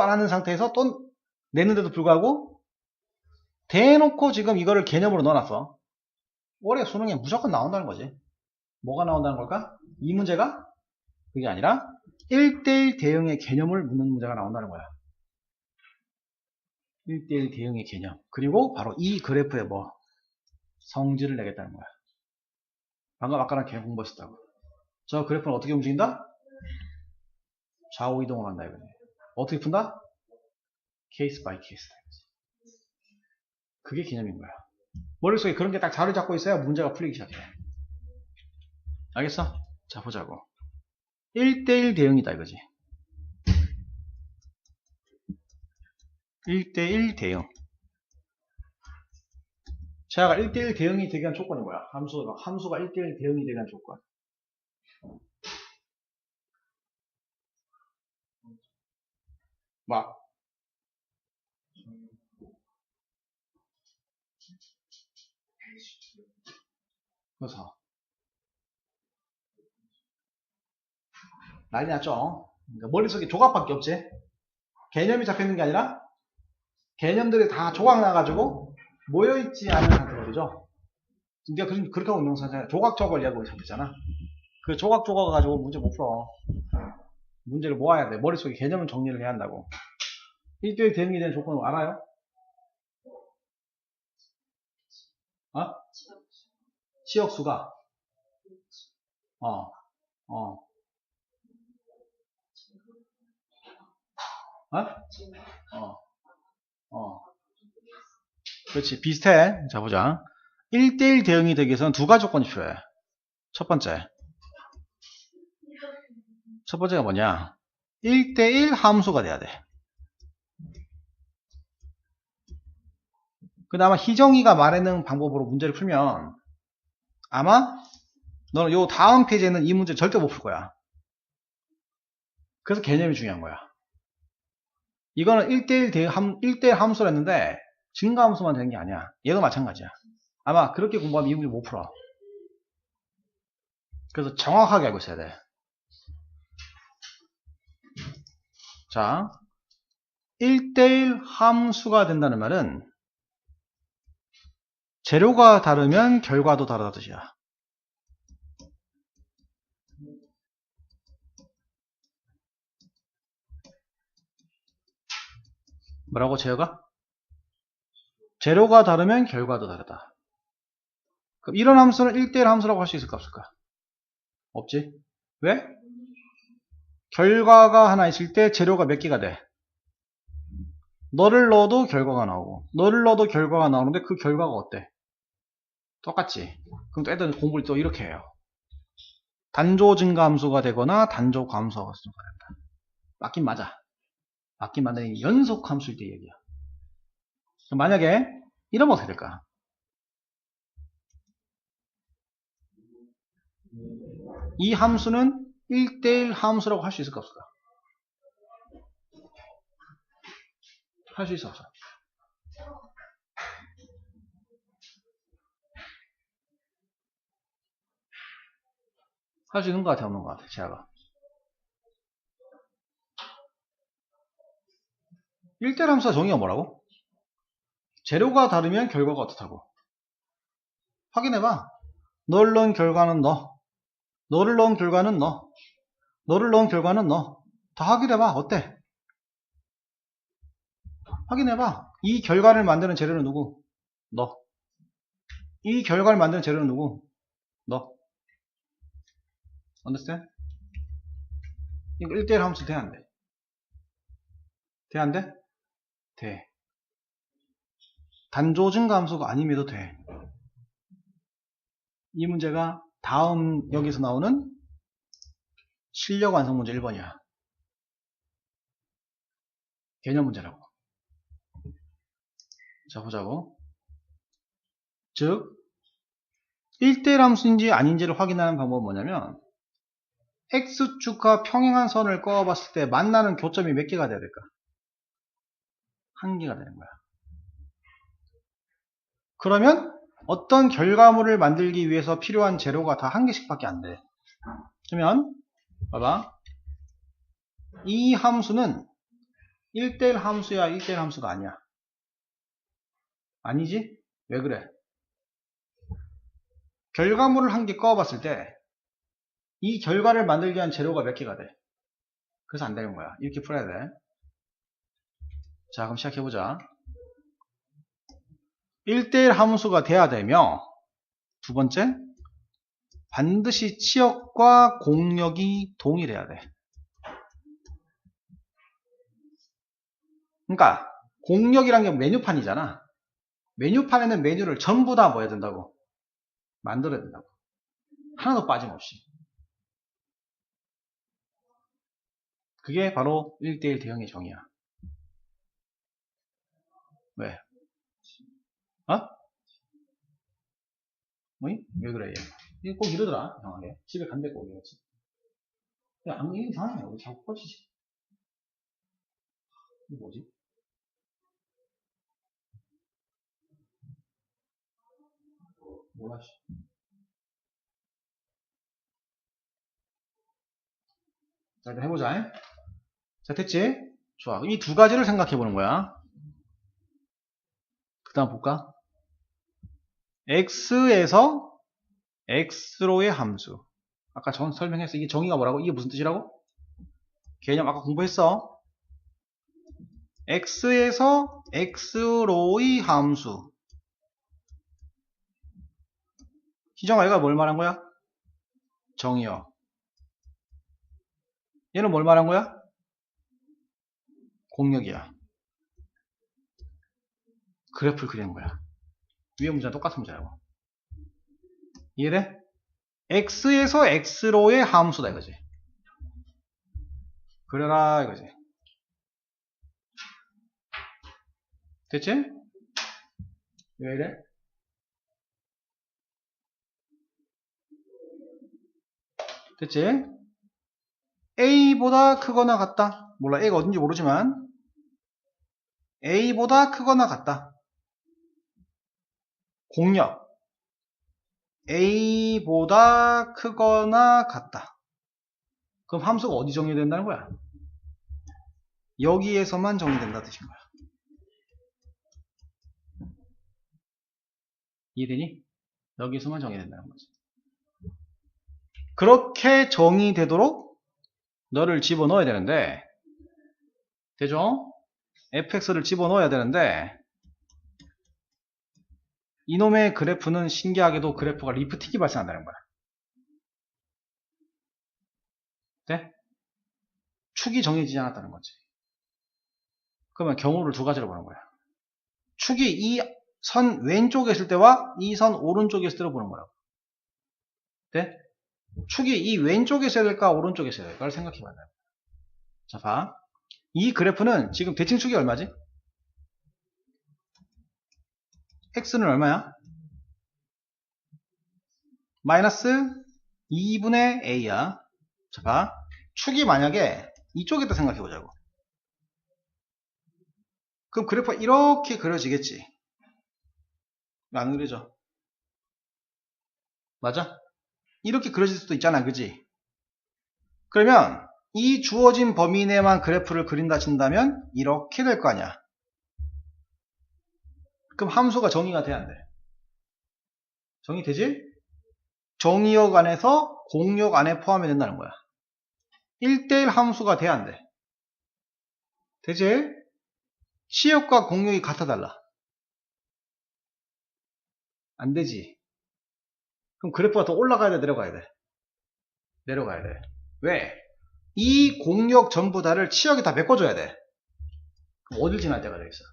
안 하는 상태에서 또 내는데도 불구하고 대놓고 지금 이거를 개념으로 넣어놨어. 올해 수능에 무조건 나온다는 거지. 뭐가 나온다는 걸까? 이 문제가 그게 아니라 1대1 대응의 개념을 묻는 문제가 나온다는 거야. 1대1 대응의 개념. 그리고 바로 이 그래프에 뭐 성질을 내겠다는 거야. 방금 아까랑 개 공부했었다고. 저 그래프는 어떻게 움직인다? 좌우 이동을 한다 이거지. 어떻게 푼다? 케이스 바이 케이스 다. 이거지. 그게 개념인 거야. 머릿속에 그런 게 딱 자리 잡고 있어야 문제가 풀리기 시작해. 알겠어? 자, 보자고. 1대1 대응이다 이거지. 1대1 대응. 자가 1대1 대응이 되게 한 조건이 뭐야? 함수가, 함수가 1대1 대응이 되게 한 조건. 막. 그래서. 난리 났죠? 그러니까 머릿속에 조각밖에 없지? 개념이 잡혀있는 게 아니라 개념들이 다 조각 나가지고 모여있지 않은 상태거든요. 그러니까 그런- 그렇게 하고 운동사잖아. 조각조각을 이야기하고 있잖아. 그 조각 조각 가지고 문제 못 풀어. 문제를 모아야 돼. 머릿속에 개념을 정리를 해야 한다고. 1대1 대응이 되는 조건을 알아요? 어? 시역수가 어, 어, 어? 어, 어. 그렇지. 비슷해. 자, 보자. 1대1 대응이 되기 위해서는 두 가지 조건이 필요해. 첫 번째. 첫 번째가 뭐냐? 1대1 함수가 돼야 돼. 그 다음에 희정이가 말하는 방법으로 문제를 풀면 아마 너는 요 다음 페이지에는 이 문제 절대 못 풀 거야. 그래서 개념이 중요한 거야. 이거는 1대1 대 함, 1대1 함수를 했는데 증가 함수만 되는 게 아니야. 얘도 마찬가지야. 아마 그렇게 공부하면 이 문제 못 풀어. 그래서 정확하게 알고 있어야 돼. 자, 1대1 함수가 된다는 말은 재료가 다르면 결과도 다르다 뜻이야. 뭐라고 재료가? 재료가 다르면 결과도 다르다. 그럼 이런 함수는 1대1 함수라고 할 수 있을까 없을까? 없지. 왜? 결과가 하나 있을 때 재료가 몇 개가 돼? 너를 넣어도 결과가 나오고 너를 넣어도 결과가 나오는데 그 결과가 어때? 똑같지. 그럼 또 애들은 공부를 또 이렇게 해요. 단조 증가 함수가 되거나 단조 감소 함수가 된다. 맞긴 맞아. 맞긴 맞는 연속 함수일 때 얘기야. 만약에 이러면 어떻게 될까? 이 함수는 1대1 함수라고 할 수 있을까 없을까? 할 수 있어 없어? 할 수 있는 것 같아 없는 것 같아 제가 1대1 함수가 정의가 뭐라고? 재료가 다르면 결과가 어떻다고? 확인해봐 너를 넣은 결과는 너 너를 넣은 결과는 너 너를 넣은 결과는 너 다 확인해봐 어때? 확인해봐 이 결과를 만드는 재료는 누구? 너 이 결과를 만드는 재료는 누구? 너 understand? 이거 1대1 함수 돼 안 돼? 돼 안 돼? 돼 단조 증가 함수가 아님에도 돼 이 문제가 다음 여기서 나오는 실력 완성 문제 1번이야. 개념 문제라고. 자, 보자고. 즉, 1대1 함수인지 아닌지를 확인하는 방법은 뭐냐면, X축과 평행한 선을 꺼봤을 때 만나는 교점이 몇 개가 돼야 될까? 한 개가 되는 거야. 그러면 어떤 결과물을 만들기 위해서 필요한 재료가 다 한 개씩밖에 안 돼. 그러면 봐봐. 이 함수는 1대1 함수야 1대1 함수가 아니야 아니지? 왜 그래? 결과물을 한 개 꺼봤을 때 이 결과를 만들기 위한 재료가 몇 개가 돼? 그래서 안 되는 거야 이렇게 풀어야 돼 자, 그럼 시작해보자. 1대1 함수가 돼야 되며, 두 번째, 반드시 치역과 공력이 동일해야 돼. 그러니까, 공력이란 게 메뉴판이잖아. 메뉴판에는 메뉴를 전부 다 뭐 해야 된다고? 만들어야 된다고. 하나도 빠짐없이. 그게 바로 1대1 대형의 정의야. 왜? 어? 뭐니? 왜 그래, 얘? 꼭 이러더라, 이상하게. 집에 간대 꼭 이러지. 야, 안, 이게 이상하네. 우리 자꾸 꽂히지. 이거 뭐지? 몰라, 씨. 자, 일단 해보자. 자, 됐지? 좋아. 이 두 가지를 생각해 보는 거야. 그 다음 볼까? X에서 x로의 함수. 아까 전 설명했어. 이게 정의가 뭐라고? 이게 무슨 뜻이라고? 개념 아까 공부했어. x에서 x로의 함수. 희정아, 얘가 뭘 말한 거야? 정의요. 얘는 뭘 말한 거야? 공력이야. 그래프를 그리는 거야. 위에 문제랑 똑같은 문제라고. 이해돼? x에서 x로의 함수다 이거지. 그려라 이거지. 됐지? 왜 이래? 됐지? a보다 크거나 같다. 몰라 a가 어딘지 모르지만 a보다 크거나 같다. 공력 a보다 크거나 같다. 그럼 함수가 어디 정의된다는 거야? 여기에서만 정의된다 뜻인 거야. 이해되니? 여기서만 정의된다는 거지. 그렇게 정의되도록 너를 집어넣어야 되는데 되죠? fx를 집어넣어야 되는데 이놈의 그래프는 신기하게도 그래프가 리프틱이 발생한다는 거야. 네? 축이 정해지지 않았다는 거지. 그러면 경우를 두 가지로 보는 거야. 축이 이 선 왼쪽에 있을 때와 이 선 오른쪽에 있을 때로 보는 거라고. 네? 축이 이 왼쪽에 있어야 될까 오른쪽에 있어야 될까를 생각해 봐야 돼. 자, 봐. 이 그래프는 지금 대칭 축이 얼마지? X는 얼마야? 마이너스 2분의 a야. 자, 봐. 축이 만약에 이쪽에 있다 생각해 보자고. 그럼 그래프가 이렇게 그려지겠지. 안 그려져. 맞아? 이렇게 그려질 수도 있잖아. 그지? 그러면 이 주어진 범위 내만 그래프를 그린다 친다면 이렇게 될 거 아니야. 그럼 함수가 정의가 돼야 안 돼? 정의되지? 정의역 안에서 공역 안에 포함이 된다는 거야. 1대1 함수가 돼야 안 돼? 되지? 시역과 공역이 같아 달라. 안 되지. 그럼 그래프가 더 올라가야 돼, 내려가야 돼? 내려가야 돼. 왜? 이 공역 전부 다를 치역이 다 메꿔줘야 돼. 그럼 어딜 지날 때가 되겠어?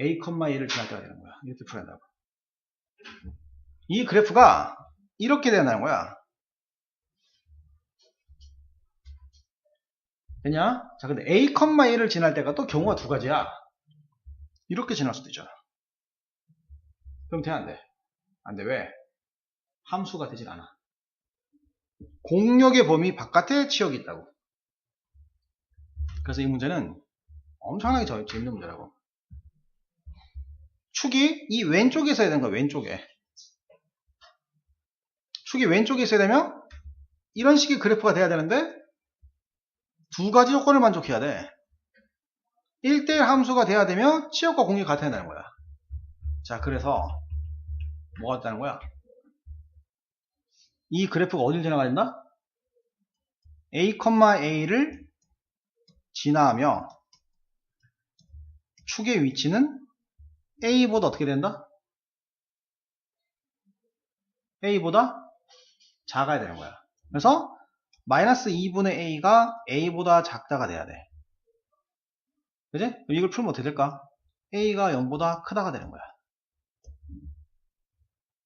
A, a를 지날 때가 되는 거야. 이렇게 풀어야 한다고. 이 그래프가 이렇게 된다는 거야. 되냐? 자, 근데 a, a를 지날 때가 또 경우가 두 가지야. 이렇게 지날 수도 있잖아. 그럼 돼, 안 돼? 안 돼. 왜? 함수가 되질 않아. 공력의 범위 바깥에 치역이 있다고. 그래서 이 문제는 엄청나게 재밌는 문제라고. 축이 이 왼쪽에 있어야 되는 거야, 왼쪽에. 축이 왼쪽에 있어야 되면 이런 식의 그래프가 돼야 되는데 두 가지 조건을 만족해야 돼. 1대1 함수가 돼야 되면 치역과 공이 같아야 되는 거야. 자, 그래서 뭐가 있다는 거야? 이 그래프가 어딜 지나가야 된다? a, a를 지나며 축의 위치는 a보다 어떻게 된다? a보다 작아야 되는 거야. 그래서 마이너스 2분의 a가 a보다 작다가 돼야 돼. 그지? 이걸 풀면 어떻게 될까? a가 0보다 크다가 되는 거야.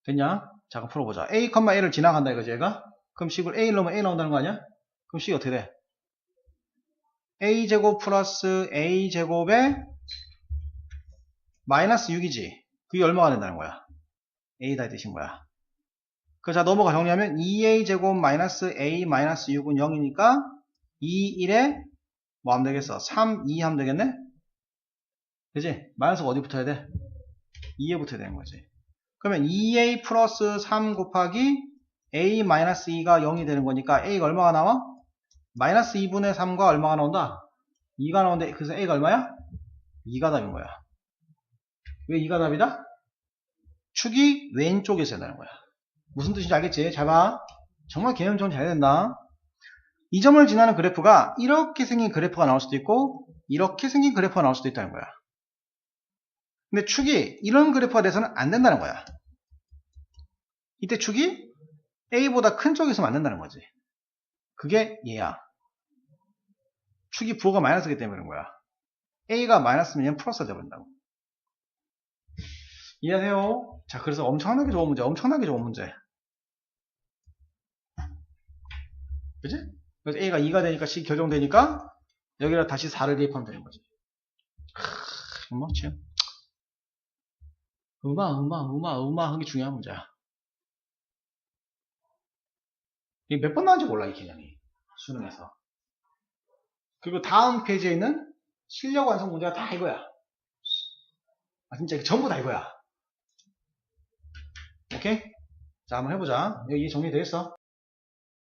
됐냐? 자, 그럼 풀어보자. a, a를 지나간다 이거지, 얘가? 그럼 식을 a 넣으면 a 나온다는 거 아니야? 그럼 식이 어떻게 돼? a제곱 플러스 a제곱에 마이너스 6이지. 그게 얼마가 된다는 거야? a다 이 뜻인 거야. 그, 자, 넘어가 정리하면 2a제곱 마이너스 a 마이너스 6은 0이니까 2, 1에 뭐 하면 되겠어? 3, 2 하면 되겠네? 그지? 마이너스가 어디 붙어야 돼? 2에 붙어야 되는 거지. 그러면 2a 플러스 3 곱하기 a 마이너스 2가 0이 되는 거니까 a가 얼마가 나와? 마이너스 2분의 3과 얼마가 나온다? 2가 나오는데 그래서 a가 얼마야? 2가 답인 거야. 왜 2가 답이다? 축이 왼쪽에 있어야 되는 거야. 무슨 뜻인지 알겠지? 잘 봐. 정말 개념 정리 잘 된다. 이 점을 지나는 그래프가 이렇게 생긴 그래프가 나올 수도 있고 이렇게 생긴 그래프가 나올 수도 있다는 거야. 근데 축이 이런 그래프가 돼서는 안 된다는 거야. 이때 축이 A보다 큰 쪽에 있으면 안 된다는 거지. 그게 얘야. 축이 부호가 마이너스기 때문에 그런 거야. A가 마이너스면 얘는 플러스가 되어버린다고. 이해하세요? 자, 그래서 엄청나게 좋은 문제, 엄청나게 좋은 문제. 그지? 그래서 A가 2가 되니까 C 결정되니까 여기다 다시 4를 대입하면 되는 거지. 크, 뭐, 참. 음악, 음악, 음악, 음악 하는 게 중요한 문제야. 이게 몇 번 나왔는지 몰라, 이 개념이. 수능에서. 그리고 다음 페이지에 있는 실력 완성 문제가 다 이거야. 아, 진짜 전부 다 이거야. 오케이? 자, 한번 해보자. 여기 정리되겠어?